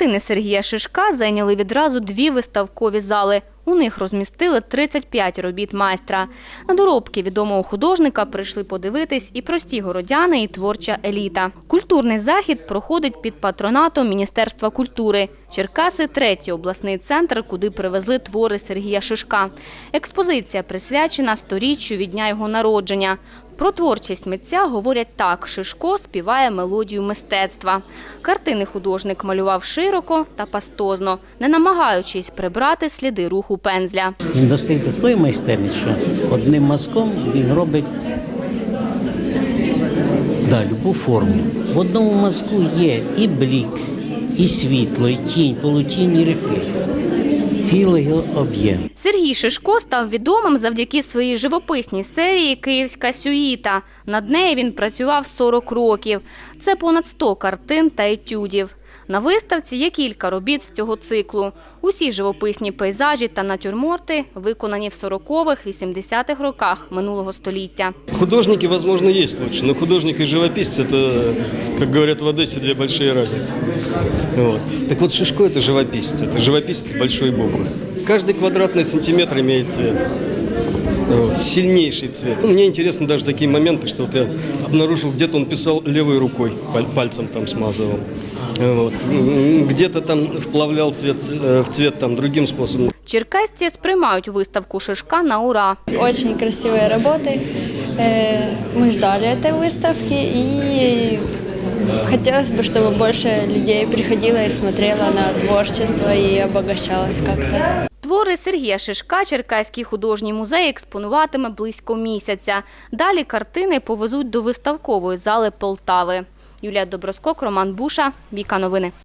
Картини Сергія Шишка зайняли відразу дві виставкові зали. У них розмістили 35 робіт майстра. На доробки відомого художника прийшли подивитись і прості городяни, і творча еліта. Культурний захід проходить під патронатом Міністерства культури. Черкаси – третій обласний центр, куди привезли твори Сергія Шишка. Експозиція присвячена сторіччю від дня його народження. Про творчість митця говорять так: Шишко співає мелодію мистецтва. Картини художник малював широко та пастозно, не намагаючись прибрати сліди руху пензля. Він достиг такої майстерності, що одним мазком він робить да, любу форму. В одному мазку є і блік, і світло, і тінь, полутінь, і рефлекс. Цілий об'єм. Сергій Шишко став відомим завдяки своїй живописній серії Київська сюїта. Над нею він працював 40 років. Це понад 100 картин та етюдів. На виставці є кілька робіт з цього циклу. Усі живописні пейзажі та натюрморти виконані в 40-х, 80-х роках минулого століття. Художники, возможно, есть лучше, но художник и живописец – это, как говорят в Одессе, две большие разницы. Вот. Так вот, Шишко – это живописец, это живописец с большой буквы. Каждый квадратный сантиметр имеет цвет. Вот. Сильнейший цвет. Ну, мне интересны даже такие моменты, что вот я обнаружил, где-то он писал левой рукой, паль- пальцем там смазывал. Вот. Где-то там вплавлял цвет э, в цвет там другим способом. Черкасці сприймають виставку Шишка на ура. Очень красивые работы. Э, Мы ждали этой выставки и хотелось бы, чтобы больше людей приходило и смотрело на творчество и обогащалось как-то. Твори Сергія Шишка Черкаський художній музей експонуватиме близько місяця. Далі картини повезуть до виставкової зали Полтави. Юлія Доброскок, Роман Буша, Віка Новини.